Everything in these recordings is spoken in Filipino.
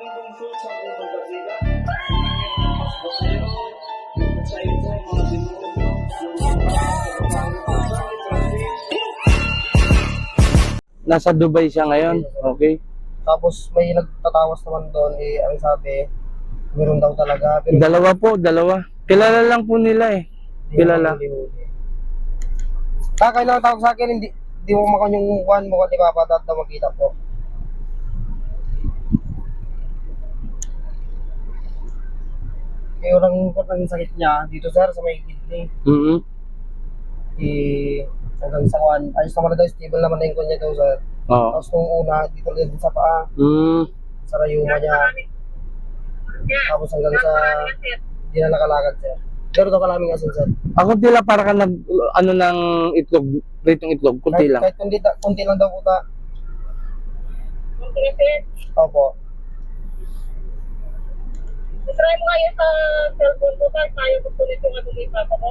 mundong shoot sa unang basila. Sa ito, mga Nasa Dubai siya ngayon. Okay. Tapos may nagtatawas naman doon, eh, ang sabi, meron daw talaga. Pero Dalawa po, dalawa. Kilala lang po nila eh. Kilala. huli-huli. Ah, kailangan tawag sa akin, hindi, hindi mo makon yung kuhan mo kasi papatat na makita po. Kaya orang ang sakit niya dito sir sa may kidney. Mm Eh, hanggang sa kuhan. Ayos naman na daw, stable naman na yung kuhan niya daw sir. Oo. Tapos nung una, dito ulit sa paa, Mm. sa rayuma niya. Tapos hanggang sa, hindi na nakalakad sir. Pero daw kalaming asin sir. Ako tila para ka nag, ano ng itlog, pritong itlog, kunti Kahit, lang. kahit kundi, kunti lang daw po ta. Opo. Try mo ngayon sa cellphone ko, tapos tayo kukulit yung ano ni Papa mo.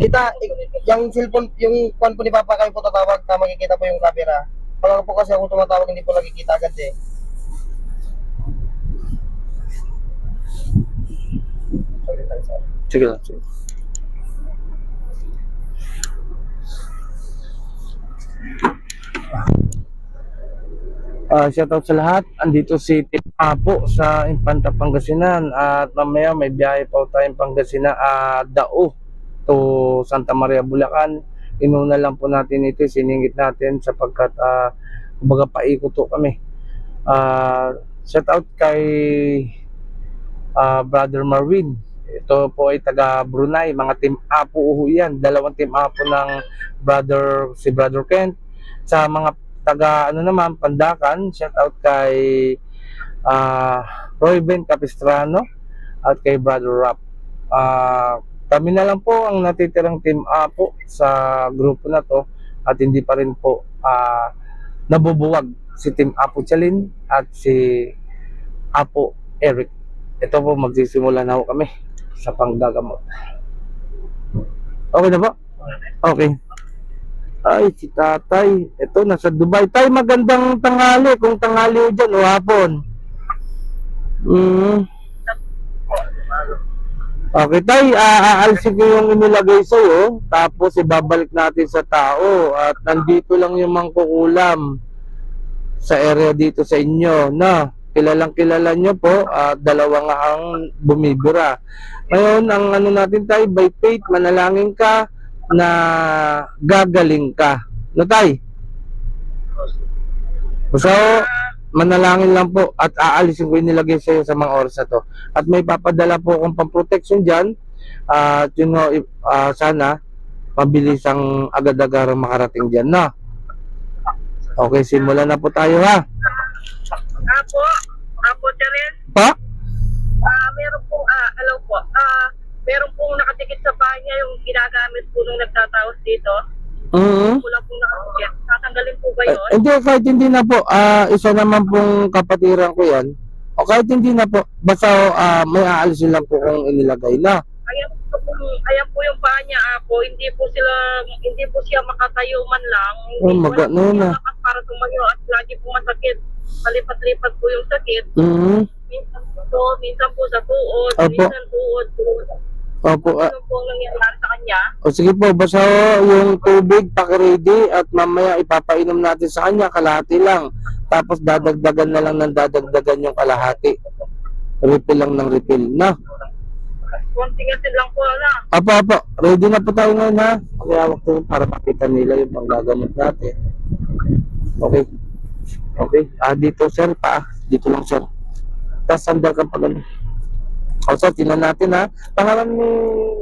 Dita, ik- yung cellphone, yung kwan po ni Papa kayo po tatawag, ta makikita po yung camera. Pag po kasi ako tumatawag, hindi po nakikita agad eh. Sige lang, sige. Ah, shout out sa lahat. Andito si Tip Apo sa Infanta Pangasinan at mamaya may biyahe pa tayong Pangasinan ah Dao to Santa Maria Bulacan. Inuna lang po natin ito, siningit natin sapagkat ah kumbaga paikot to kami. Ah, shout out kay ah, Brother Marvin. Ito po ay taga Brunei, mga team Apo uho yan. Dalawang team Apo ng brother si Brother Kent. Sa mga taga ano naman Pandakan, shout out kay ah Roy Ben Capistrano at kay Brother Rap. Ah kami na lang po ang natitirang team Apo sa grupo na to at hindi pa rin po ah nabubuwag si team Apo Chalin at si Apo Eric. Ito po magsisimula na ho kami sa panggagamot. Okay na ba? Okay. Ay, si tatay. Ito, nasa Dubai. Tay, magandang tanghali. Kung tanghali dyan o hapon. Mm. Okay, tay. Aalsin ko yung inilagay sa'yo. Tapos, ibabalik natin sa tao. At nandito lang yung mangkukulam sa area dito sa inyo. Na, kilalang kilala nyo po. At dalawa nga ang bumibira. Ngayon, ang ano natin tay, by faith, manalangin ka na gagaling ka. No, tay? So, manalangin lang po at aalisin ko yung nilagay sa iyo sa mga oras na to. At may papadala po akong pang-protection dyan. At yun nga, ah, sana, mabilis ang agad-agarang makarating dyan, na. Okay, simulan na po tayo, ha? Apo, Apo Teres, Pa? ah meron pong, ah, hello po, ah, meron pong nakatikit sa paa niya yung ginagamit po nung nagtataos dito. Mm-hmm. Wala pong nakatikit. Tatanggalin po ba Eh, yun? hindi, kahit hindi na po. ah isa naman pong kapatiran ko yan. O kahit hindi na po. Basta ah, may aalisin lang po kung inilagay na. Ayan po, ayan po yung paa niya, Apo. Hindi po sila, hindi po siya makatayo man lang. Oh, Hindi maga- wala po no, siya na. para tumayo at lagi po masakit. Palipat-lipat po yung sakit. Mhm. Minsan po, minsan po sa tuod, Opo. minsan tuod, tuod. Opo. ah, Ano po ang nangyayari sa kanya? o sige po, basta yung tubig, pakiready at mamaya ipapainom natin sa kanya, kalahati lang. Tapos dadagdagan na lang ng dadagdagan yung kalahati. Refill lang ng refill. Na? Konting asin lang po na. Apo, apo. Ready na po tayo ngayon ha. Kaya ko para makita nila yung panggagamot natin. Okay. Okay. Ah, dito sir, pa. Dito lang sir. Tapos sandal ka pa ganun. O sir, tinan natin ha. Pangalan ni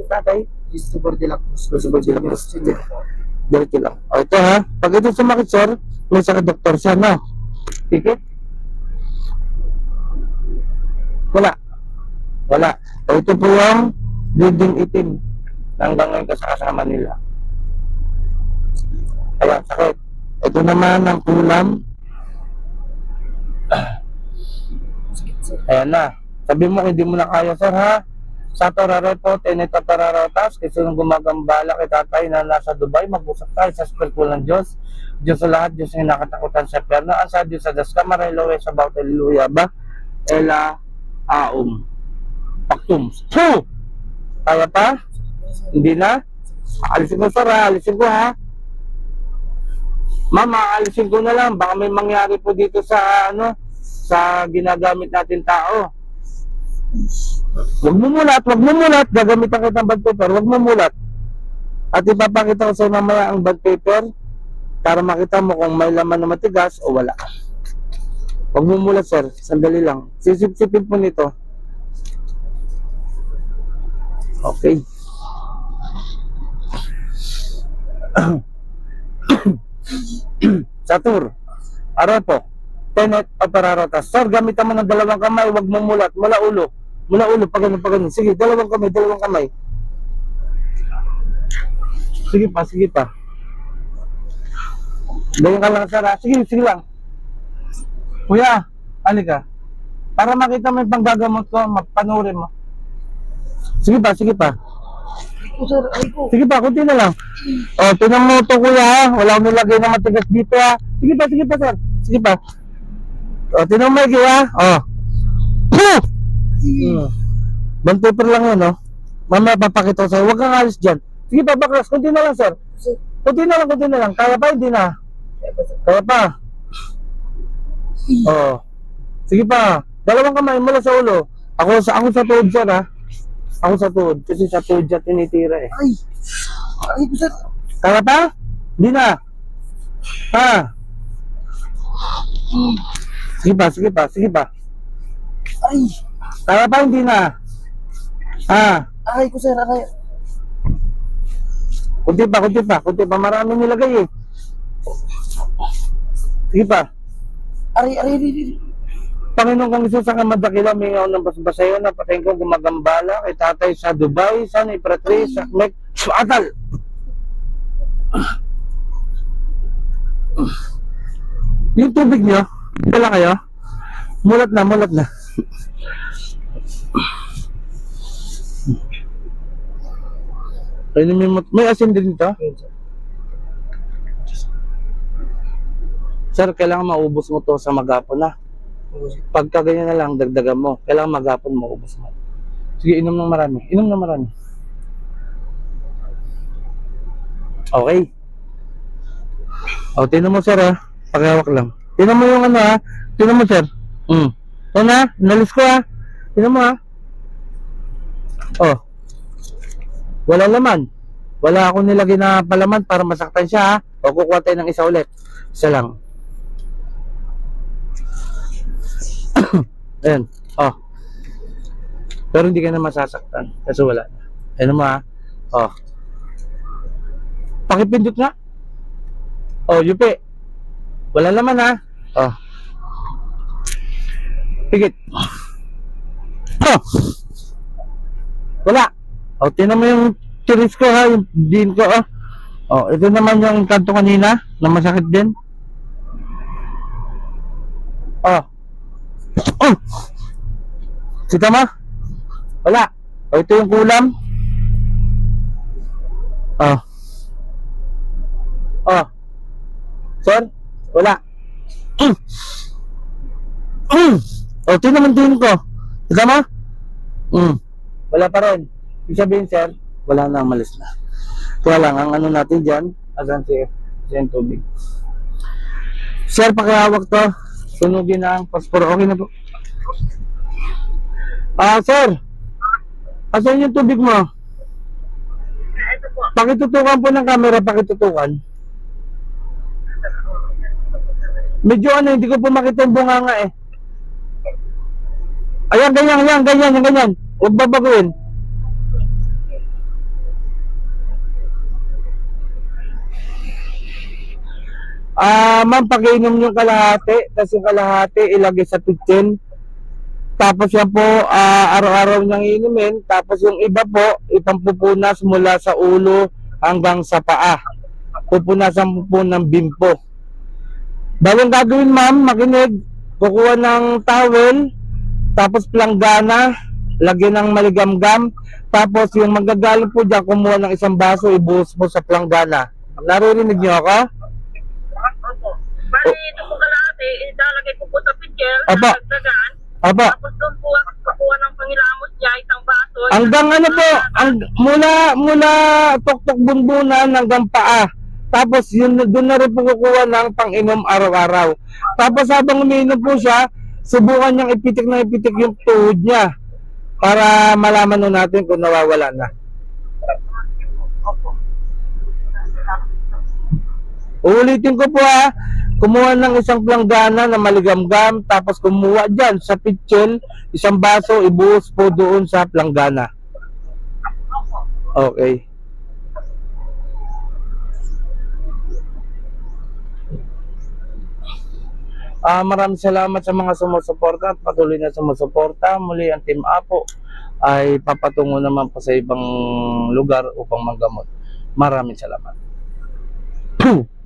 tatay? Christopher de la Cruz. Christopher de la Cruz. Sige. Diretso lang. O ito ha. Pag ito sumakit sir, may sa doktor siya na. Tikit? Wala. Wala. O ito po yung building itim. Hanggang ngayon kasama nila. Ayan, sakit. Ito naman ang kulam. Ayan na. Sabi mo, hindi mo na kaya, sir, ha? sa Torarepo, Teneta Torarotas, kasi nung gumagambala kay tatay na nasa Dubai, mag-usap tayo sa Espiritu ng Diyos. Diyos sa lahat, Diyos ang nakatakutan sa perno. Ang sa Diyos sa Das Camarelo, sa Baut Hallelujah ba? Ela Aum. Paktum. Two! Kaya pa? Hindi na? Alisin ko, sir, ha? Alisin ko, ha? Mama, alisin ko na lang. Baka may mangyari po dito sa, ano, sa ginagamit natin tao. Huwag mo mulat, huwag mo mulat. Gagamitan kita ng bond paper, huwag mo mulat. At ipapakita ko sa mamaya ang bond paper para makita mo kung may laman na matigas o wala. Huwag mo mulat, sir. Sandali lang. Sisip-sipin po nito. Okay. Satur. Arepo. Tenet operarotas. Sir, gamitan mo ng dalawang kamay. Huwag mo mulat. Mula ulo. Mula ulo. Pag ganun, pag ganun. Sige, dalawang kamay, dalawang kamay. Sige pa, sige pa. Ganyan ka lang, sir. ha? Sige, sige lang. Kuya, halika. Para makita mo yung panggagamot ko, mapanurin mo. Sige pa, sige pa. Sir. Sige pa, kunti na lang. O, oh, tinan mo ito kuya ha. Wala akong nilagay na matigas dito ha. Sige pa, sige pa sir. Sige pa. O, tinan mo ikaw ha. O. Puh! Hmm. Bond paper lang yun, no? Mamaya papakita ko sa'yo. Huwag kang alis dyan. Sige pa, baklas. Kunti na lang, sir. Kunti na lang, kunti na lang. Kaya pa, hindi na. Kaya pa. Oo. Sige pa. Dalawang kamay mula sa ulo. Ako sa ako sa tuhod, sir, ha? Ako sa tuhod. Kasi sa tuhod siya tinitira, eh. Ay. Ay sir. Kaya pa? Hindi na. Ha? Sige pa, sige pa, sige pa. Ay. Kaya pa, hindi na. Ha? Ay ko sir, aray. Kunti pa, kunti pa, kunti pa. Marami nilagay eh. Sige pa. Aray, aray, aray, aray. Panginoon kong Isus ang madakila, mingaw ng basbasayo na patayin ko gumagambala kay tatay sa Dubai, sa Nipratri, sa Mek, Suatal. Yung tubig nyo, dala kayo? Mulat na, mulat na. Ayun, may, may asin din dito. Sir, kailangan maubos mo to sa magapon na. Pagka ganyan na lang, dagdagan mo. Kailangan magapon mo, ubos mo. Sige, inom ng marami. Inom ng marami. Okay. O, tinan mo sir ha. Paghawak lang. Tinan mo yung ano ha. Tinan mo sir. Mm. Ito na, nalis ko ha. Tinan mo ha. Oh. Wala laman. Wala akong nilagay na palaman para masaktan siya ha. O, kukuha tayo ng isa ulit. Isa lang. Ayan. Oh. Pero hindi ka na masasaktan. Kasi wala na. Ayan mo ha. Oh. Pakipindot nga. Oh, yupi. Wala naman ha. Oh. Pigit. Oh. Wala. Oh, tinan mo yung tiris ko ha, yung din ko oh. Oh, ito naman yung kanto kanina na masakit din. Oh. Oh. Kita mo? Wala. Oh, ito yung kulam. Oh. Oh. Sir? Wala. Mm. Mm. Oh, tingnan naman din ko. Kita mo? Mm. Wala pa rin. Ibig sabihin, sir, wala na, malis na. Kaya lang, ang ano natin dyan, asan si Jen Tubig. Sir, pakihawak to. Sunugin na ang pasporo. Okay na po. Ah, sir. Asan yung tubig mo? Pakitutukan po ng camera, pakitutukan. Medyo ano, hindi ko po makita yung bunganga eh. Ayan, ganyan, ayan, ganyan, yung ganyan. Huwag babaguhin. Ah, ma'am, pakiinom yung kalahati, tapos yung kalahati ilagay sa pitchen. Tapos yan po, ah, araw-araw niyang inumin. Tapos yung iba po, ipampupunas mula sa ulo hanggang sa paa. Pupunasan po ng bimpo. Bawang gagawin ma'am, makinig. Kukuha ng towel, tapos planggana, lagyan ng maligamgam, tapos yung magagaling po dyan, kumuha ng isang baso, ibuhos po sa planggana. Naririnig niyo ako? Opo. Bali, ito po kalahati, ilalagay ko po sa pitchel, Aba. dagdagan. Aba, Tapos doon po ako kukuha ng pangilamos niya, isang baso. hanggang ano po, ang, mula, mula tuktok bunbunan hanggang paa. Tapos yun, doon na rin po kukuha ng pang-inom araw-araw. Tapos habang umiinom po siya, subukan niyang ipitik na ipitik yung tuhod niya para malaman nun natin kung nawawala na. Uulitin ko po ha, kumuha ng isang planggana na maligamgam, tapos kumuha dyan sa pitchel, isang baso, ibuhos po doon sa planggana. Okay. Ah, maraming salamat sa mga sumusuporta at patuloy na sumusuporta. Muli ang Team Apo ay papatungo naman po sa ibang lugar upang manggamot. Maraming salamat. Puh!